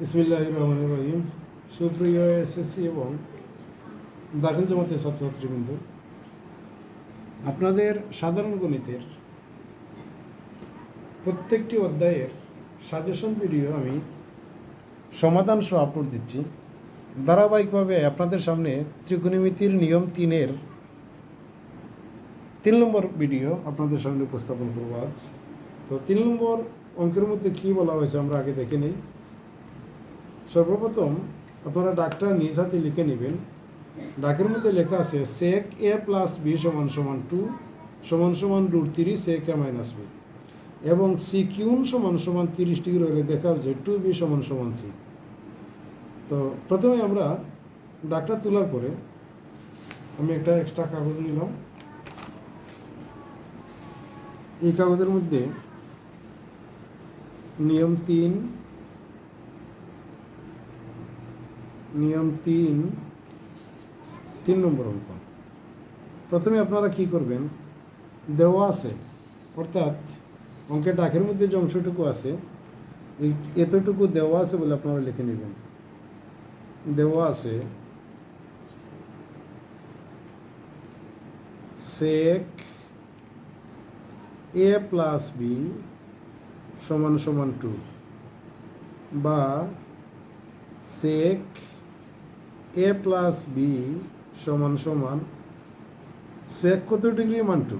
ইসমিল্লাহ রহমান রহিম সুপ্রিয় এসএসসি এবং দাখিল জমাতের ছাত্রছাত্রীবৃন্দ, আপনাদের সাধারণ গণিতের প্রত্যেকটি অধ্যায়ের সাজেশন ভিডিও আমি সমাধান সহ আপলোড দিচ্ছি। ধারাবাহিকভাবে আপনাদের সামনে ত্রিকোণমিতির নিয়ম তিনের তিন নম্বর ভিডিও আপনাদের সামনে উপস্থাপন করব আজ। তো তিন নম্বর অঙ্কের মধ্যে কী বলা হয়েছে আমরা আগে দেখে নিই। সর্বপ্রথম আপনারা ডাকটা নিজ হাতে লিখে নেবেন। ডাকের মধ্যে লেখা আছে সেক এ প্লাস বি সমান সমান টু সমান সমান রুট তিরিশ সেক এ মাইনাস বি এবং সি কিউন সমান সমান তিরিশ ডিগ্রি হলে দেখা হচ্ছে টু বি সমান সমান সি তো প্রথমে আমরা ডাকটা তোলার পরে আমি একটা এক্সট্রা কাগজ নিলাম। এই কাগজের মধ্যে নিয়ম তিন নিয়ম তিন তিন নম্বর অঙ্ক। প্রথমে আপনারা কি করবেন? দেওয়া আছে, অর্থাৎ অঙ্কের ডাকের মধ্যে যে অংশটুকু আছে এতটুকু দেওয়া আছে বলে আপনারা লিখে নেবেন। দেওয়া আছে সেক এ প্লাস বি সমান সমান টু বা সেক এ প্লাস বি সমান সমান সেক কত ডিগ্রি মান টু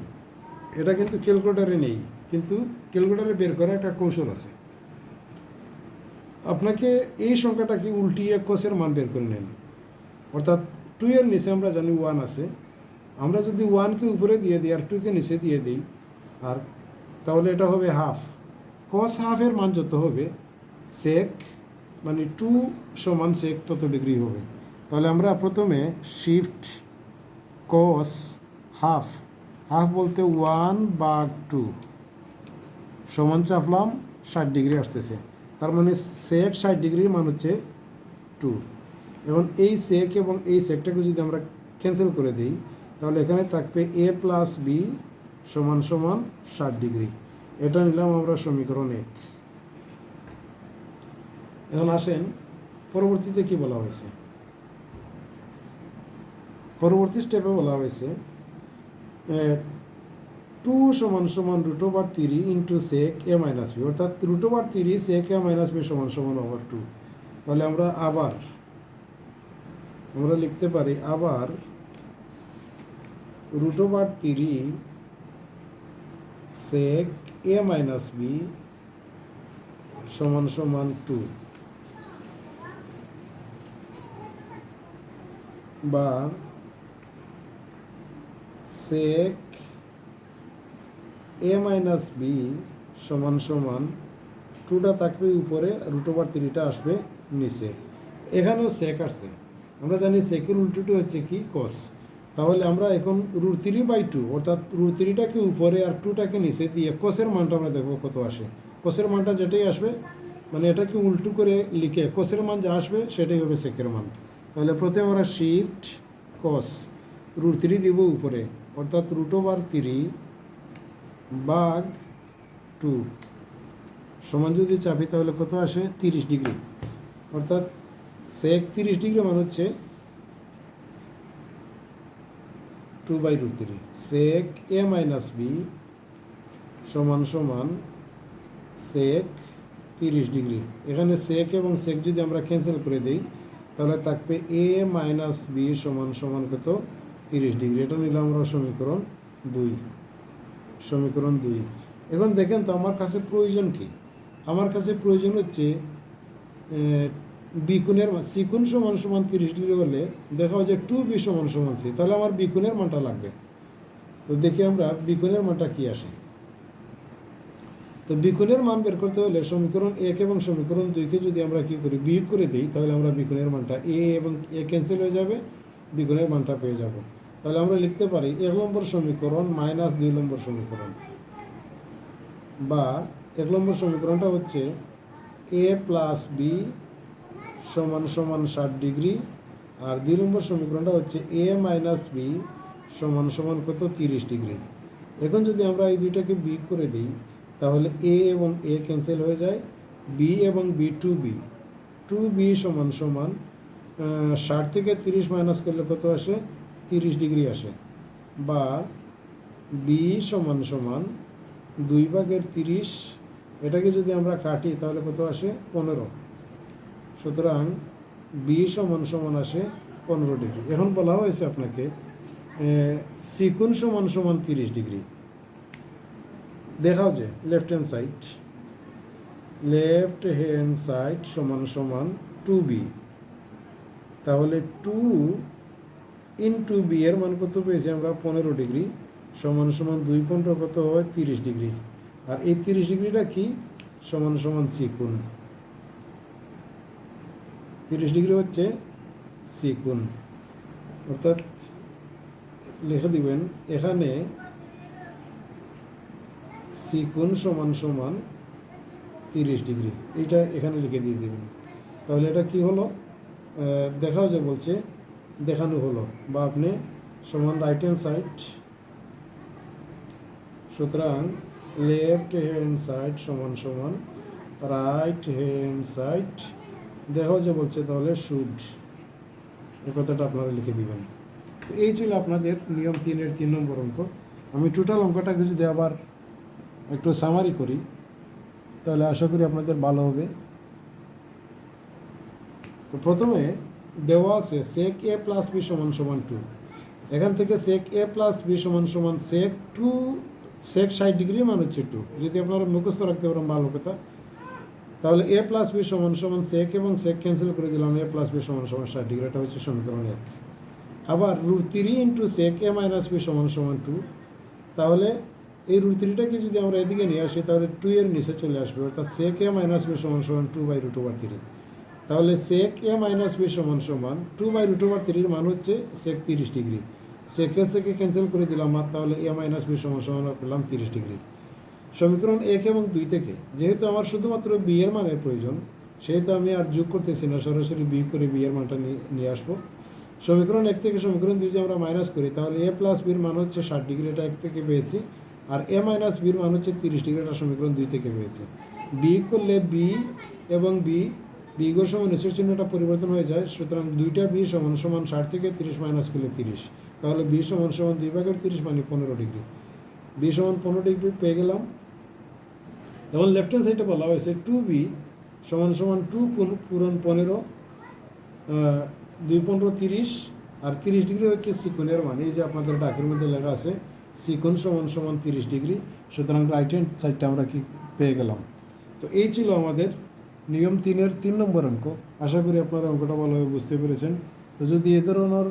এটা কিন্তু ক্যালকুলেটারে নেই, কিন্তু ক্যালকুলেটারে বের করা একটা কৌশল আছে। আপনাকে এই সংখ্যাটাকে উল্টিয়ে কোষের মান বের করে নেন। অর্থাৎ টু এর নিচে আমরা জানি ওয়ান আছে। আমরা যদি ওয়ানকে উপরে দিয়ে দিই আর টুকে নিচে দিয়ে দিই, আর তাহলে এটা হবে হাফ কস হাফের মান যত হবে সেক মানে টু সমান সেক তত ডিগ্রি হবে। তাহলে আমরা প্রথমে শিফট কস হাফ হাফ বলতে ওয়ান বা টু সমান চাপলাম ষাট ডিগ্রি আসতেছে। তার মানে সেক ষাট ডিগ্রির মান হচ্ছে টু এবং এই সেক এবং এই সেকটাকে যদি আমরা ক্যান্সেল করে দিই, তাহলে এখানে থাকবে এ প্লাস বি সমান সমান ষাট ডিগ্রি এটা নিলাম আমরা সমীকরণ এক। এখন আসেন, পরবর্তীতে কি বলা হয়েছে? পরবর্তী স্টেপে বলা হয়েছে টু সমান সমান root over three into sec A minus B অর্থাৎ root over three sec A minus B সমান সমান ওভার টু তাহলে আমরা আবার, আমরা লিখতে পারি আবার root over three sec A minus B সমান সমান টু বা সেক এ মাইনাস বি সমান সমান টুটা থাকবে উপরে রুট ওভার থ্রিটা আসবে নিচে। এখানেও সেক আসছে। আমরা জানি সেকের উল্টোটি হচ্ছে কি? কস তাহলে আমরা এখন রুট থ্রি বাই টু অর্থাৎ রুট থ্রিটাকে উপরে আর টুটাকে নিচে দিয়ে কোসের মানটা আমরা দেখব কত আসে। কোসের মানটা যেটাই আসবে মানে এটাকে উল্টো করে লিখে কোসের মান যা আসবে, সেটাই হবে সেকের মান। তাহলে প্রথমে আমরা শিফট কস রুট থ্রি দিব উপরে। অর্থাৎ রুট ওভার থ্রি বাঘ টু সমান যদি চাপি, তাহলে কত আসে? তিরিশ ডিগ্রি। অর্থাৎ সেক তিরিশ ডিগ্রি মান হচ্ছে two by root three sec A minus B সমান সমান সেক তিরিশ ডিগ্রি। এখানে সেক এবং সেক যদি আমরা ক্যান্সেল করে দিই, তাহলে থাকবে এ মাইনাস বি সমান সমান কত? তিরিশ ডিগ্রি, এটা নিলাম আমরা সমীকরণ দুই সমীকরণ দুই। এখন দেখেন তো আমার কাছে প্রয়োজন কি? আমার কাছে প্রয়োজন হচ্ছে বিকুণের সিকুণ সমান সমান তিরিশ ডিগ্রি হলে দেখা যায় টু বি সমান সমান সি তাহলে আমার বিকুণের মানটা লাগবে। তো দেখি আমরা বিকুণের মানটা কি আসে। তো বিকুণের মান বের করতে হলে সমীকরণ এক এবং সমীকরণ দুইকে যদি আমরা কি করি, বিয়োগ করে দিই, তাহলে আমরা বিকুণের মানটা এ এবং এ ক্যান্সেল হয়ে যাবে বিকুণের মানটা পেয়ে যাব। তাহলে আমরা লিখতে পারি এক নম্বর সমীকরণ মাইনাস দুই নম্বর সমীকরণ। বা এক নম্বর সমীকরণটা হচ্ছে এ প্লাস বি সমান সমান ষাট ডিগ্রি, আর দুই নম্বর সমীকরণটা হচ্ছে এ মাইনাস বি সমান সমান কত? তিরিশ ডিগ্রি। এখন যদি আমরা এই দুইটাকে বি করে দিই, তাহলে এ এবং এ ক্যান্সেল হয়ে যায়। বি এবং B two B two B সমান সমান ষাট থেকে তিরিশ মাইনাস করলে কত আসে? তিরিশ ডিগ্রি আসে, বা বি সমান সমান দুই ভাগের তিরিশ, এটাকে যদি আমরা কাটি তাহলে কত আসে? পনেরো। সুতরাং বি সমান সমান আসে পনেরো ডিগ্রি। এখন বলা হয়েছে আপনাকে সিকুন সমান সমান তিরিশ ডিগ্রি। দেখাও যে left hand side left hand side সমান সমান টু বি তাহলে টু ইন টু বি এর মান কত পেয়েছি আমরা? পনেরো ডিগ্রি। সমান সমান দুই পনেরো কত হয়? তিরিশ ডিগ্রি। আর এই তিরিশ ডিগ্রিটা কি? সমান সমান সিকুন তিরিশ ডিগ্রি হচ্ছে সিকুন অর্থাৎ লিখে দিবেন, এখানে সিকুন সমান সমান তিরিশ ডিগ্রি। এইটা এখানে লিখে দিয়ে দিবেন। তাহলে এটা কি হলো? দেখাও যে বলছে। দেখানো হলো বা আপনি সমান রাইট হ্যান্ড সাইড সুতরাং লেফট হ্যান্ড সাইড সমান সমান রাইট হ্যান্ড সাইড দেখাও যে বলছে তাহলে শুড এই কথাটা আপনারা লিখে দিবেন। তো এই ছিল আপনাদের নিয়ম তিনের তিন নম্বর অঙ্ক। আমি টোটাল অঙ্কটা যদি আবার একটু সামারি করি, তাহলে আশা করি আপনাদের ভালো হবে। তো প্রথমে দেওয়া আছে সেক এ প্লাস বি সমান সমান টু এখান থেকে সেক এ প্লাস বি সমান সমান সেক টু সেক ষাট ডিগ্রি মান হচ্ছে টু যদি আপনারা মুখস্থ রাখতে পারেন, ভালো কথা। তাহলে এ প্লাস বি সমান সমান সেক এবং সেক ক্যান্সেল করে দিলাম এ প্লাস বি সমান সমান ষাট ডিগ্রি এটা হচ্ছে সমীকরণ এক। আবার root three into sec A minus B সমান সমান টু তাহলে এই রুট থ্রিটাকে যদি আমরা এদিকে নিয়ে আসি, তাহলে টু এর নিচে চলে আসবে, অর্থাৎ সেক এ মাইনাস বি সমান সমান two by root over three তাহলে সেক এ মাইনাস বি সমান সমান টু বাই রুট ওভার থ্রির মান হচ্ছে সেক তিরিশ ডিগ্রি সেকে সেকে ক্যান্সেল করে দিলাম আর তাহলে এ মাইনাস বি সমান সমান পেলাম তিরিশ ডিগ্রি সমীকরণ এক এবং দুই থেকে, যেহেতু আমার শুধুমাত্র বি এর মানের প্রয়োজন, সেহেতু আমি আর যোগ করতেছি না, সরাসরি বি করে বি এর মানটা নিয়ে- আসব। সমীকরণ এক থেকে সমীকরণ দুই যদি আমরা মাইনাস করি, তাহলে এ প্লাস বির মান হচ্ছে ষাট ডিগ্রি এটা এক থেকে পেয়েছি। আর এ মাইনাস বির মান হচ্ছে তিরিশ ডিগ্রি এটা সমীকরণ দুই থেকে পেয়েছি। বি করলে বি এবং বি বি গোর সমান নিচের চিহ্নটা পরিবর্তন হয়ে যায়, সুতরাং দুইটা বি সমান সমান ষাট থেকে তিরিশ মাইনাস করলে তিরিশ। তাহলে বি সমান সমান দুই ভাগের তিরিশ মানে পনেরো ডিগ্রি বি সমান পনেরো ডিগ্রি পেয়ে গেলাম। যেমন লেফট হ্যান্ড সাইডে বলা হয়েছে টু বি সমান সমান টু পূরণ পনেরো দুই পনেরো তিরিশ, আর তিরিশ ডিগ্রি হচ্ছে সিকোনের মান। এই যে আপনাদের ডাকের মধ্যে লেখা আছে সিকোন সমান সমান তিরিশ ডিগ্রি সুতরাং রাইট হ্যান্ড সাইডটা আমরা কি পেয়ে গেলাম? তো এই ছিল আমাদের নিয়ম তিনের তিন নম্বর অঙ্ক। আশা করি আপনারা অঙ্কটা ভালোভাবে বুঝতে পেরেছেন। তো যদি এ ধরনের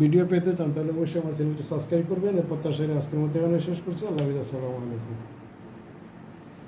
ভিডিও পেতে চান, তাহলে অবশ্যই আমার চ্যানেলটি সাবস্ক্রাইব করবেন। এরপর তার সাথে আজকের মতো এখানে শেষ করছি। আল্লাহ আসসালামু আলাইকুম।